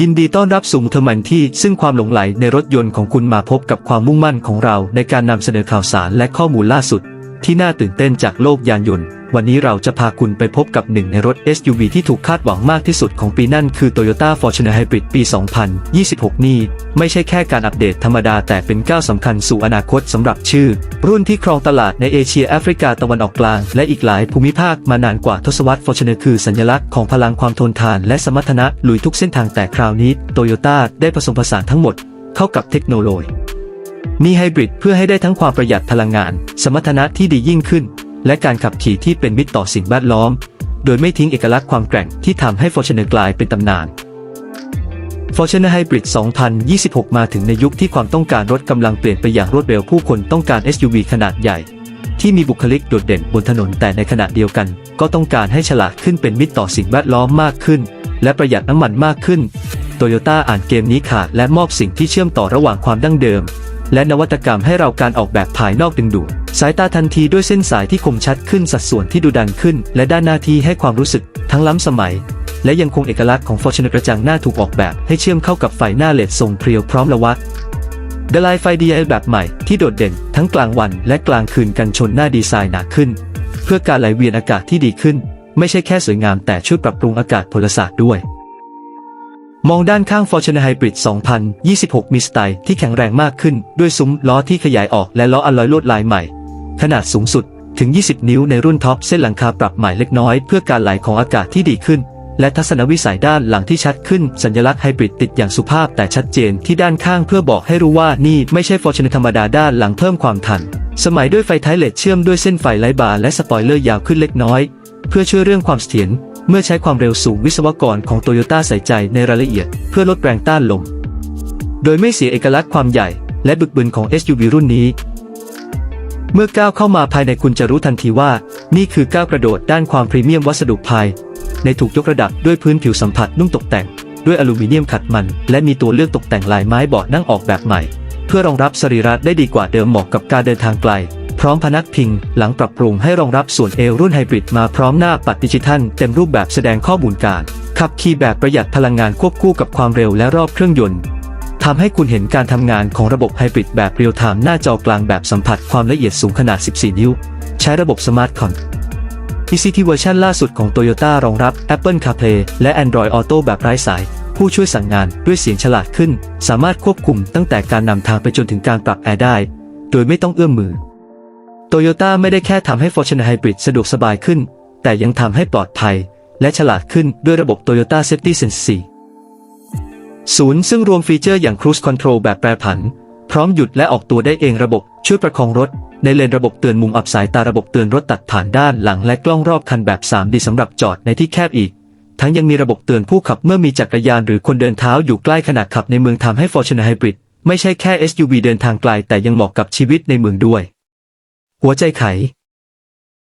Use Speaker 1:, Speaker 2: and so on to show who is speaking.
Speaker 1: ยินดีต้อนรับสู่เทอร์มันที่ซึ่งความหลงไหลในรถยนต์ของคุณมาพบกับความมุ่งมั่นของเราในการนำเสนอข่าวสารและข้อมูลล่าสุด ที่น่าตื่นเต้นจากโลกยานยนต์ วันนี้เราจะพาคุณไปพบกับหนึ่งในรถ SUV ที่ถูกคาดหวังมากที่สุดของปีนั่นคือ Toyota Fortuner Hybrid ปี 2026 นี้ ไม่ใช่แค่การอัปเดตธรรมดาแต่เป็นก้าวสำคัญสู่อนาคตสำหรับชื่อ รุ่นที่ครองตลาดในเอเชียแอฟริกาตะวันออกกลาง และอีกหลายภูมิภาคมานานกว่าทศวรรษ Fortuner คือสัญลักษณ์ของพลังความทนทานและสมรรถนะลุยทุกเส้นทางแต่คราวนี้ Toyota ได้ผสมผสานทั้งหมด เข้ากับเทคโนโลยีมีไฮบริดเพื่อให้ได้ทั้งความประหยัดพลังงาน สมรรถนะที่ดียิ่งขึ้น และการขับขี่ที่เป็นมิตรต่อสิ่งแวดล้อม โดยไม่ทิ้งเอกลักษณ์ความแกร่งที่ทำให้ Fortuner กลายเป็นตำนาน Fortuner Hybrid 2026 มาถึงในยุคที่ความต้องการรถกำลังเปลี่ยนไปอย่างรวดเร็วผู้คนต้องการ SUV ขนาดใหญ่ ที่มีบุคลิกโดดเด่นบนถนนแต่ในขณะเดียวกัน ก็ต้องการให้ฉลาดขึ้นเป็นมิตรต่อสิ่งแวดล้อมมากขึ้น และประหยัดน้ำมันมากขึ้นโตโยต้าอ่านเกมนี้ขาดและมอบสิ่งที่เชื่อมต่อระหว่างความดั้งเดิม และนวัตกรรมให้เราการออกแบบภายนอกดึงดูด สายตาทันทีด้วยเส้นสายที่คมชัดขึ้นสัดส่วนที่ดูดันขึ้น และด้านหน้าที่ให้ความรู้สึกทั้งล้ำสมัย และยังคงเอกลักษณ์ของ Fortuner กระจังหน้าถูกออกแบบ ให้เชื่อมเข้ากับไฟหน้าเลดทรงเพรียวพร้อมระวัดเดลายไฟ DI แบบใหม่ที่โดดเด่นทั้งกลางวันและกลางคืนกันชนหน้าดีไซน์หนาขึ้น เพื่อการไหลเวียนอากาศที่ดีขึ้น ไม่ใช่แค่สวยงามแต่ช่วยปรับปรุงอากาศพลศาสตร์ด้วย มองด้านข้าง Fortuner Hybrid 2026 มีสไตล์ที่แข็งแรงมากขึ้น ด้วยซุ้มล้อที่ขยายออกและล้ออลลอยลวดลายใหม่ ขนาดสูงสุดถึง 20 นิ้วในรุ่นท็อปเส้นหลังคาปรับใหม่เล็กน้อยเพื่อการไหลของอากาศที่ดีขึ้น และทัศนวิสัยด้านหลังที่ชัดขึ้น สัญลักษณ์ไฮบริดติดอย่างสุภาพแต่ชัดเจนที่ด้านข้างเพื่อบอกให้รู้ว่านี่ไม่ใช่ Fortuner ธรรมดาด้านหลังเพิ่มความทัน สมัยด้วยไฟท้ายเลดเชื่อมด้วยเส้นไฟไลท์บาร์และสปอยเลอร์ยาวขึ้นเล็กน้อย เพื่อช่วยเรื่องความเสถียรเมื่อใช้ความเร็วสูงวิศวกรของโตโยต้าใส่ใจในรายละเอียด เพื่อลดแรงต้านลมโดยไม่เสียเอกลักษณ์ความใหญ่และบึกบึนของ SUV รุ่นนี้ เมื่อก้าวเข้ามาภายในคุณจะรู้ทันทีว่า นี่คือก้าวกระโดดด้านความพรีเมียมวัสดุภาย ในถูกยกระดับด้วยพื้นผิวสัมผัสนุ่มตกแต่ง ด้วยอลูมิเนียมขัดมัน และมีตัวเลือกตกแต่งลายไม้เบาะนั่งออกแบบใหม่ เพื่อรองรับสรีระได้ดีกว่าเดิมเหมาะกับการเดินทางไกล พร้อมพนักพิง หลังปรับปรุงให้รองรับส่วนเอวรุ่นไฮบริดมาพร้อมหน้าปัดดิจิทัล เต็มรูปแบบแสดงข้อมูลการขับขี่แบบประหยัดพลังงานควบคู่กับความเร็วและรอบเครื่องยนต์ ทำให้คุณเห็นการทำงานของระบบไฮบริดแบบเรียลไทม์หน้าจอกลางแบบสัมผัสความละเอียดสูงขนาด 14 นิ้ว ใช้ระบบสมาร์ทคอน ECT เวอร์ชันล่าสุดของ Toyota รองรับ Apple CarPlay และ Android Auto แบบไร้สาย ผู้ช่วยสั่งงานด้วยเสียงฉลาดขึ้น สามารถควบคุมตั้งแต่การนำทางไปจนถึงการปรับแอร์ได้ โดยไม่ต้องเอื้อมมือ Toyota ไม่ได้แค่ทำให้ Fortuner Hybrid สะดวกสบายขึ้น แต่ยังทำให้ปลอดภัย และฉลาดขึ้นด้วยระบบ Toyota Safety Sense 4 ศูนย์ซึ่งรวมฟีเจอร์อย่าง Cruise Control แบบแปรผัน พร้อมหยุดและออกตัวได้เองระบบช่วยประคองรถ ในเลนระบบเตือนมุมอับสายตาระบบเตือนรถตัดผ่านด้านหลังและกล้องรอบคันแบบ 3D สำหรับจอดในที่แคบอีก ทั้งยังมีระบบเตือนผู้ขับเมื่อมีจักรยานหรือคนเดินเท้าอยู่ใกล้ขณะขับในเมืองทำให้ Fortuner Hybrid ไม่ใช่แค่ SUV เดินทางไกลแต่ยังเหมาะกับชีวิตในเมืองด้วย หัวใจไข